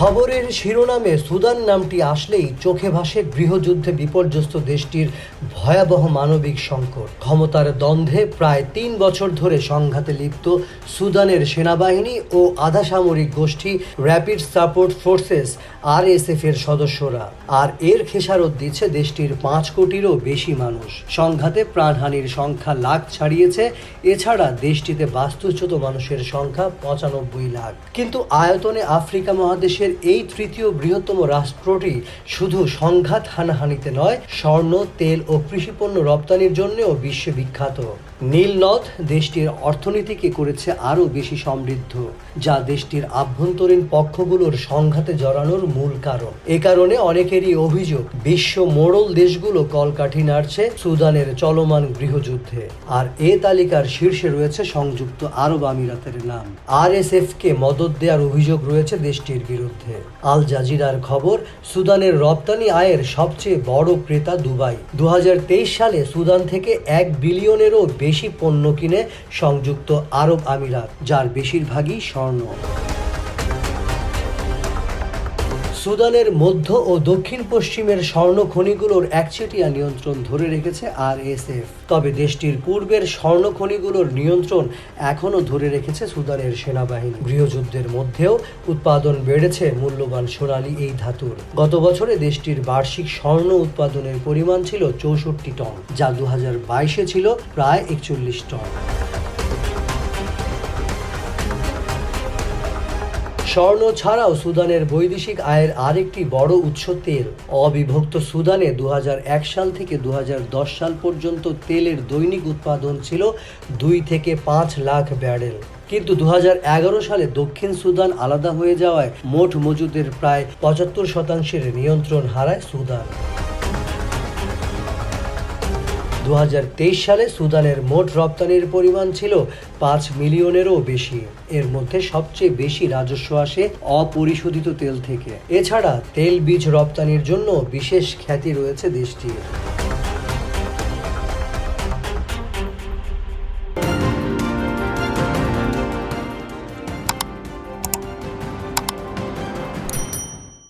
খবরের শিরোনামে সুদান নামটি আসলেই চোখে ভাসে গৃহযুদ্ধে বিপর্যস্ত দেশটির ভয়াবহ মানবিক সংকট। ক্ষমতার দ্বন্দ্বে প্রায় তিন বছর ধরে সংঘাতে লিপ্ত সুদানের সেনাবাহিনী ও আধা সামরিক গোষ্ঠী র্যাপিড সাপোর্ট ফোর্সেস আরএসএফ এর সদস্যরা। আর এর খেসারত দিচ্ছে দেশটির পাঁচ কোটিরও বেশি মানুষ। সংঘাতে প্রাণহানির সংখ্যা লাখ ছাড়িয়েছে। এছাড়া দেশটিতে বাস্তুচ্যুত মানুষের সংখ্যা পঁচানব্বই লাখ। কিন্তু আয়তনে আফ্রিকা মহাদেশের এই তৃতীয় বৃহত্তম রাষ্ট্রটি শুধু সংঘাত হানাহানিতে নয়, স্বর্ণ, তেল ও কৃষিপণ্য রপ্তানির জন্যও বিশ্বে বিখ্যাত নীল নদ দেশটির অর্থনীতিকে করেছে আরও বেশি সমৃদ্ধ, যা দেশটির আভ্যন্তরীণ পক্ষগুলোর সংঘাতে জড়ানোর মূল কারণ। এ কারণে অনেকেরই অভিযোগ, বিশ্ব মোড়ল দেশগুলো কলকাঠি নাড়ছে সুদানের চলমান গৃহযুদ্ধে। আর এ তালিকার শীর্ষে রয়েছে সংযুক্ত আরব আমিরাতের নাম। আরএসএফ কে মদত দেওয়ার অভিযোগ রয়েছে দেশটির বিরুদ্ধে। আল জাজিরার খবর, সুদানের রপ্তানি আয়ের সবচেয়ে বড় ক্রেতা দুবাই। দু হাজার তেইশ সালে সুদান থেকে এক বিলিয়নেরও বেশি পণ্য কিনে সংযুক্ত আরব আমিরাত যার বেশিরভাগই স্বর্ণ। সুদানের মধ্য ও দক্ষিণ পশ্চিমের স্বর্ণ খনিগুলোর একচেটিয়া নিয়ন্ত্রণ ধরে রেখেছে আরএসএফ। তবে দেশটির পূর্বের স্বর্ণ খনিগুলোর নিয়ন্ত্রণ এখনও ধরে রেখেছে সুদানের সেনাবাহিনী। গৃহযুদ্ধের মধ্যেও উৎপাদন বেড়েছে মূল্যবান সোনালি এই ধাতুর। গত বছরে দেশটির বার্ষিক স্বর্ণ উৎপাদনের পরিমাণ ছিল চৌষট্টি টন, যা দু হাজার বাইশে ছিল প্রায় একচল্লিশ টন। স্বর্ণ ছাড়াও সুদানের বৈদেশিক আয়ের আরেকটি বড় উৎস তেল। অবিভক্ত সুদানে দু হাজার এক সাল থেকে দু হাজার দশ সাল পর্যন্ত তেলের দৈনিক উৎপাদন ছিল দুই থেকে পাঁচ লাখ ব্যারেল। কিন্তু দু হাজার এগারো সালে দক্ষিণ সুদান আলাদা হয়ে যাওয়ায় মোট মজুদের প্রায় পঁচাত্তর শতাংশের নিয়ন্ত্রণ হারায় সুদান। দু হাজার তেইশ সালে সুদানের মোট রপ্তানির পরিমাণ ছিল পাঁচ মিলিয়নেরও বেশি। এর মধ্যে সবচেয়ে বেশি রাজস্ব আসে অপরিশোধিত তেল থেকে। এছাড়া তেল বীজ রপ্তানির জন্য বিশেষ খ্যাতি রয়েছে দেশটির।